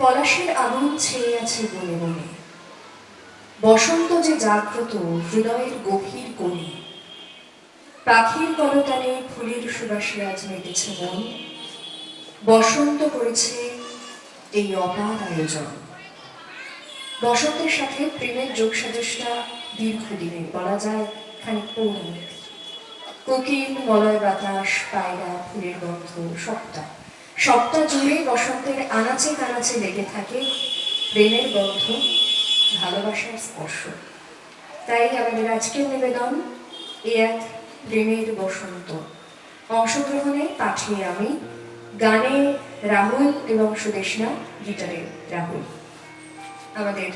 পলাশের আগুন ছেয়ে আছে বনে বনে। বসন্ত যে জাগ্রত হৃদয়ের গভীর কোণে। পাখির কলতানে ফুলের সুবাসে আজ মেতেছে মন। বসন্ত করেছে এই অপার আয়োজন। বসন্তের সাথে প্রেমের যোগ সাজসটা দীর্ঘদিনের বলা যায় খানিক পৌরাণিক কোকিল, মলয় বাতাস, পায়রা, ফুলের গন্ধ, সবটা। সবটা জুড়ে বসন্তের আনাচে কানাচে লেগে থাকে প্রেমের গন্ধ, ভালোবাসার স্পর্শ। তাই আমাদের আজকের নিবেদন, এ এক প্রেমের বসন্ত। অংশগ্রহণে পাঠিয়ে আমি গানে রাহুল এবং সুদেশনা গিটারে রাহুল। আমাদের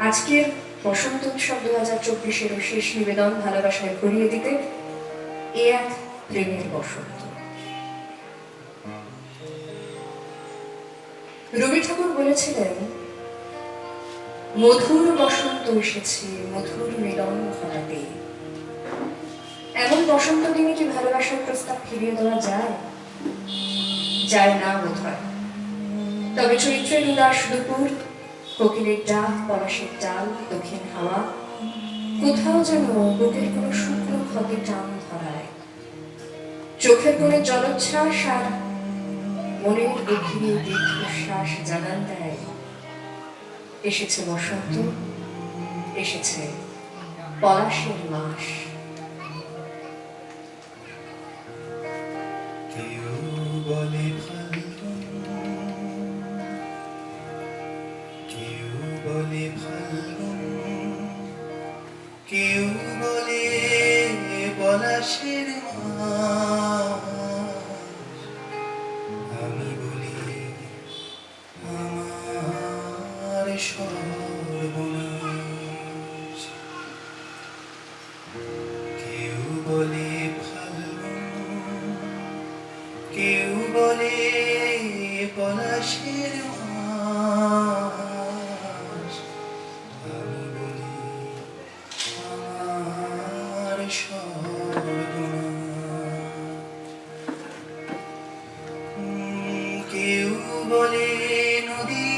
আজকের বসন্ত উৎসব দু হাজার চব্বিশেরও শেষ নিবেদন ভালোবাসায় ভরিয়ে দিতে, এ এক প্রেমের বসন্ত। রবি ঠাকুর বলেছিলেন, মধুর বসন্ত এসেছে, মধুর মিলন ঘটাতে। এমন বসন্ত দিনে কি ভালোবাসার প্রস্তাব ফিরিয়ে দেওয়া যায়? যায় না বোধ তবে চৈত্রের উদাস দুপুর, কোকিলের ডাক, পলাশের ডাল, দক্ষিণ হাওয়া, কোথাও যেন বুকের কোনো শুকনো ক্ষতে টান ধরায়। চোখের কোণে জলোচ্ছ্বাস আর মনের গভীরে দীর্ঘশ্বাস জানান দেয়। এসেছে বসন্ত, এসেছে পলাশের মাস বলে কেউ বলে ফাল্গুন কেউ বলে পলাশের মাস কেউ বলে নদী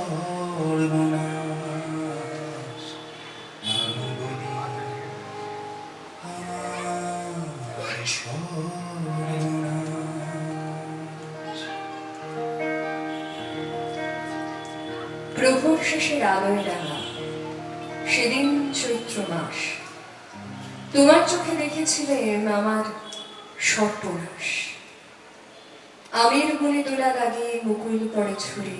সর্বনাশ প্রভুর শেষের আলোয় রাঙা সেদিন চৈত্র মাস। তোমার চোখে দেখেছিলেন আমার সর্বনাশ আমের গুলি দোলা লাগিয়ে মুকুল পড়ে ছুড়ে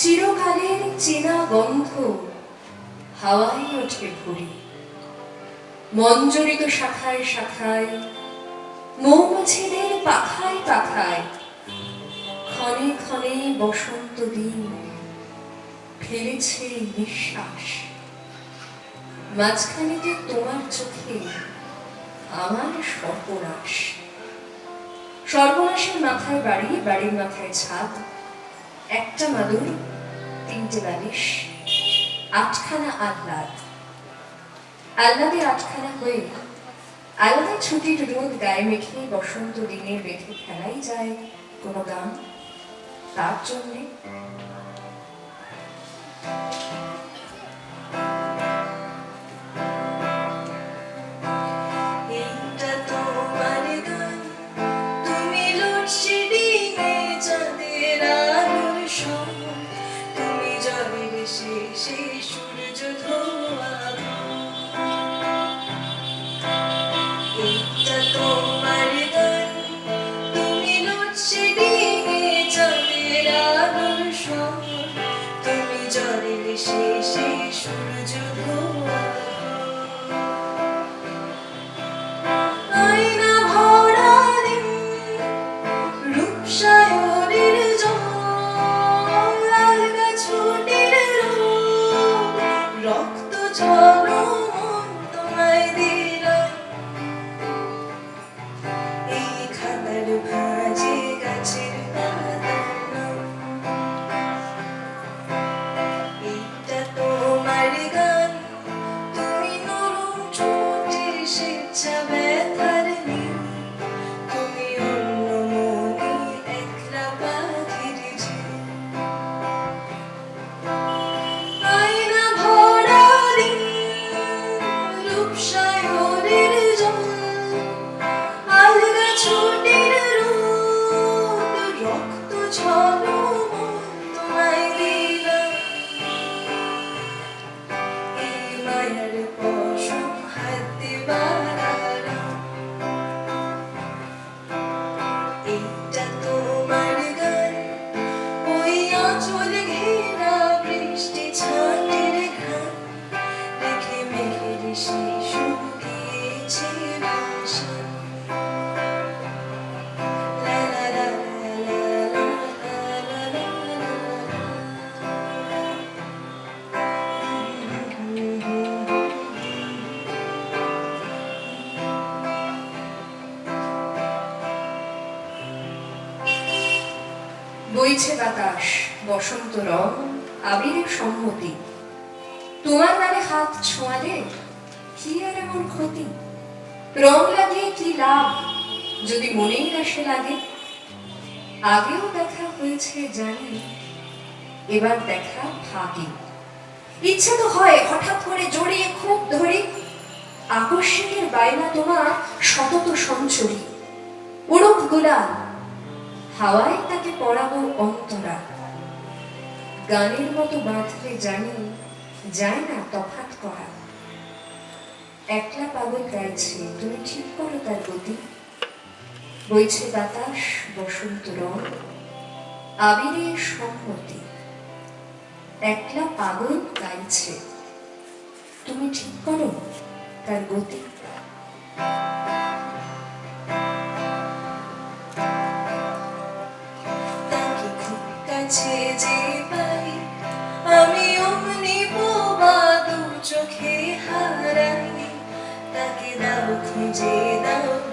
চিরকালের চেনা গন্ধ হাওয়ায় ওঠে ভরি। মঞ্জরিত শাখায় শাখায়, মৌমাছিদের পাখায় পাখায়, ক্ষণে ক্ষণে বসন্ত দিন ফেলেছে নিঃশ্বাস। মাঝখানেতে তোমার চোখে আমার সর্বনাশ। সর্বনাশের মাথায় বাড়ি, বাড়ির মাথায় ছাদ, একটা মাদুর তিনটে বালিশ, আটখানা আহ্লাদ। আহ্লাদে আটখানা হয়ে আলাদা ছুটির রোদ গায়ে মেখে বসন্ত দিনের বেঁধে খেলাই যায় কোনো গান, তার জন্যে। বইছে বাতাস বসন্ত রং আবিরের সম্মতি। তোমার নামে হাত ছোঁয়ালে কি এমন ক্ষতি? রং লাগিয়ে কি লাভ? যদি মনেই না সে লাগে। আগেও দেখা হয়েছে, জানি। এবার দেখা ভাবি ইচ্ছে তো হয় হঠাৎ করে জড়িয়ে খুব ধরি। আকস্মিকের বাইনা তোমার সতত সঞ্চরী। উড়ুক গোলাল হাওয়ায় তাকে পড়াবো অন্তরা। গানের মতো বাঁধলে জানি, যায় না তফাৎ করা। একলা পাগল গাইছে তুমি ঠিক করো তার গতি। বইছে বাতাস, বসন্ত রং। আবিরে সম্মতি। একলা পাগল গাইছে তুমি ঠিক করো তার গতি। কাছে যে Jesus.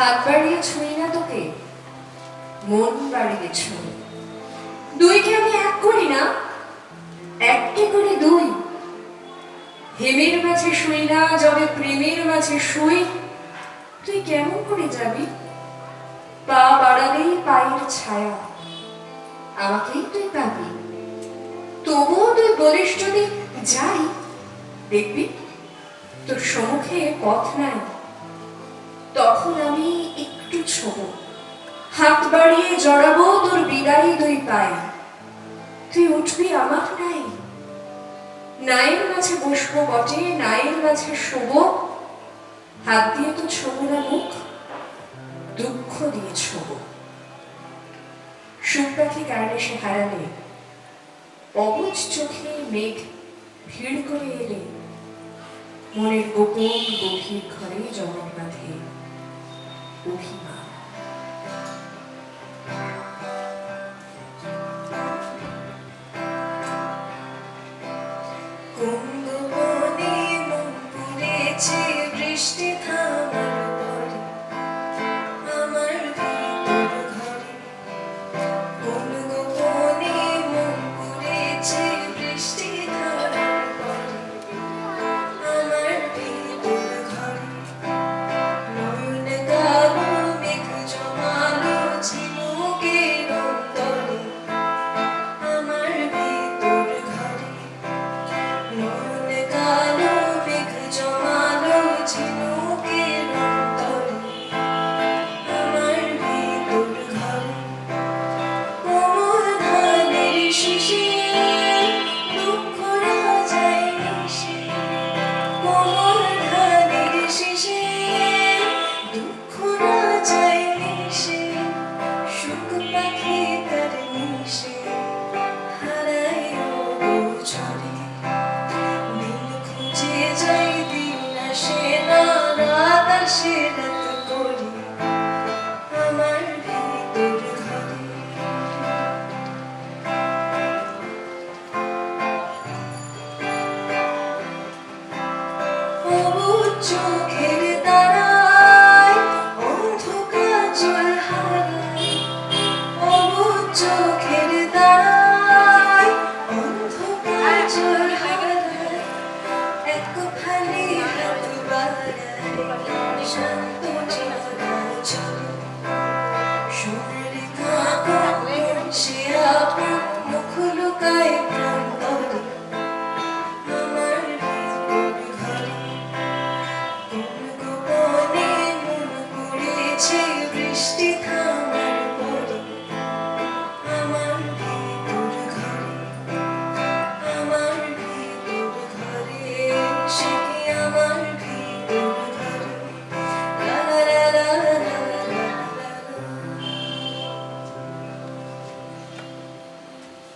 হাত বাড়িয়ে ছুঁই না তোকে? মন বাড়িয়ে ছুঁ দুইকে আমি এক করি না এককে করে দুই। হেমের মাঝে শুই না, যবে প্রেমের মাঝে শুই। তুই কেমন করে যাবি? পা বাড়ালেই পায়ের ছায়া। আমাকেই তুই পাবি। তবুও তুই বলিস যদি যাই, দেখবি তোর সম্মুখে পথ নাই। তখন আমি একটু ছোব হাত বাড়িয়ে জড়াবো তোর বিদায়ী দুই পায়ে। তুই উঠবি আমার নাই নায়ের মাঝে বসবো বটে, নায়ের মাঝে শোব। হাত দিয়ে তো ছোব না মুখ, দুঃখ দিয়ে ছোব। সুখ পাখি গানে সে হারালে, অবুজ চোখে মেঘ ভিড় করে এলে। মনের গোপন গভীর ঘরে জমন বাঁধে অভিমান কোন 주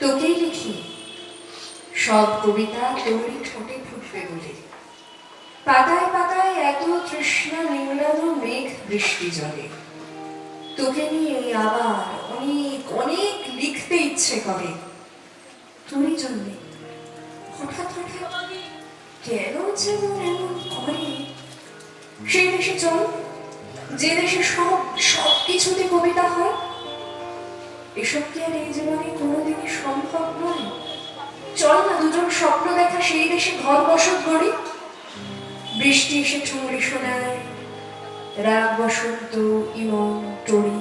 তোকে লিখি সব কবিতা তোরই ঠোঁটে ফুটবে বলে। পাতায় পাতায় এত তৃষ্ণা নিংড়ানো বৃষ্টি জলে। তোকে নিয়ে আবার অনেক অনেক লিখতে ইচ্ছে করে। তোরই জন্যে হঠাৎ হঠাৎ কেন যে মন এমন করে? সেই দেশে চল, যে দেশে সব সব কিছুতে কবিতা হয়। এসব কি আর এই জীবনে কোনোদিনই সম্ভব নয়? চল না, দুজন স্বপ্ন দেখা, সেই দেশে ঘর বসত করি বৃষ্টি এসে ঠুমরি শোনায় রাগ বসন্ত ইমন টড়ি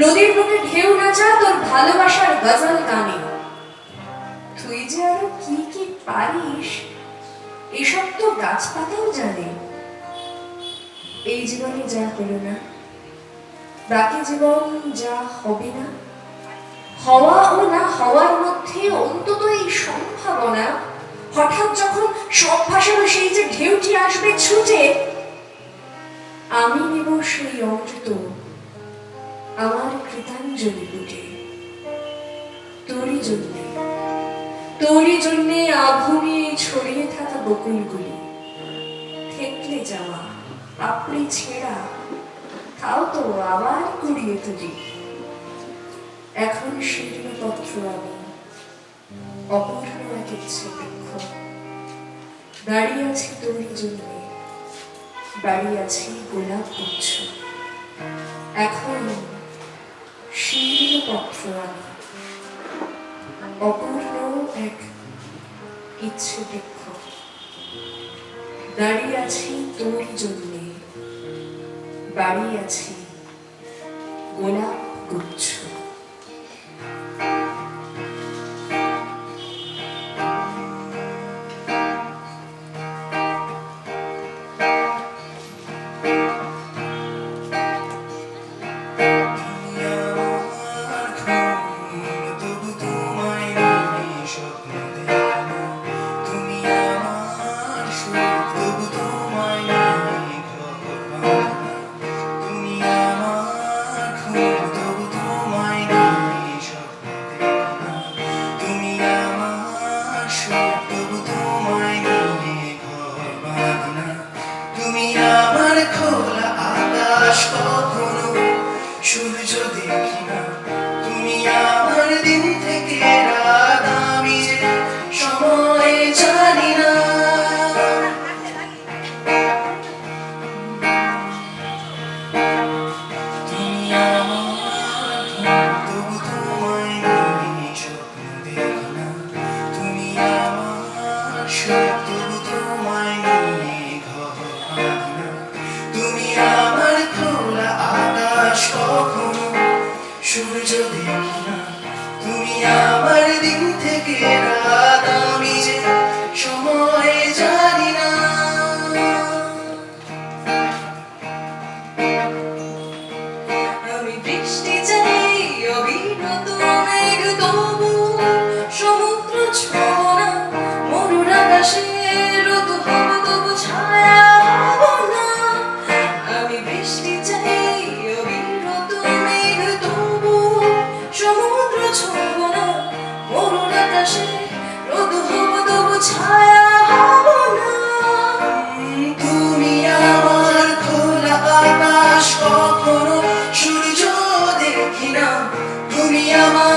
নদীর বুকে ঢেউ নাচা তোর ভালোবাসার গজল গানে। তুই যে আরও কি কি পারিস, এসব তো গাছপাতাও জানে। এই জীবনে যা হলো না, বাকি জীবন যা হবে না, হওয়া ও না হওয়ার মধ্যে অন্তত এই সম্ভাবনা, হঠাৎ যখন সব ভাষার সেই যে ঢেউটি আসবে ছুটে আমি নেব সেই অমৃত, আমার কৃতাঞ্জলি বুটে তোরই জন্যে তোরই জন্যে আগুনে ছড়িয়ে থাকা বকুলগুলি। থেকলে যাওয়া, আপনি ছেঁড়া, তাও তো আবার কুড়িয়ে তুলি। এখন শীর্ণ পত্র আমি, অপূর্ণ এক ইচ্ছে দাঁড়িয়ে আছি তোরই জন্যে দাঁড়িয়ে আছি গোলাপ গুচ্ছ এখন শীর্ণ পত্র আমি অপূর্ণ এক ইচ্ছে বৃক্ষ দাঁড়িয়ে আছি তোরই জন্যে। দাঁড়িয়ে আছি গোলাপ গুচ্ছ। তুমি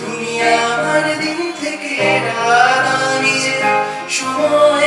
তুমি আমার দিন থেকে রাত আমি সময়